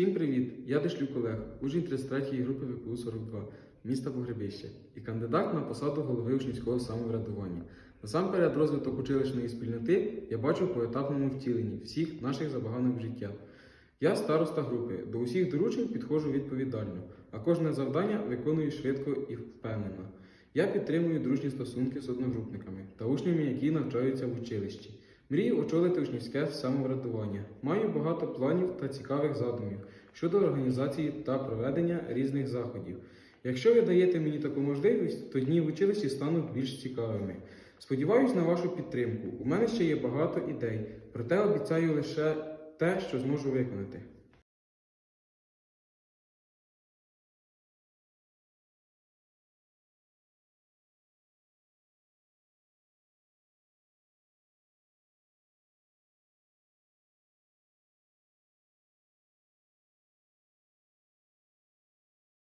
Всім привіт! Я Дешлюк Олег, учень 33-ї групи ВПУ 42 міста Погребище і кандидат на посаду голови учнівського самоврядування. Насамперед, розвиток училищної спільноти я бачу в поетапному втіленні всіх наших забаганок життя. Я староста групи, до усіх доручень підходжу відповідально, а кожне завдання виконую швидко і впевнено. Я підтримую дружні стосунки з одногрупниками та учнями, які навчаються в училищі. Мрію очолити учнівське самоврядування. Маю багато планів та цікавих задумів щодо організації та проведення різних заходів. Якщо ви даєте мені таку можливість, то дні в училищі стануть більш цікавими. Сподіваюсь на вашу підтримку. У мене ще є багато ідей, проте обіцяю лише те, що зможу виконати.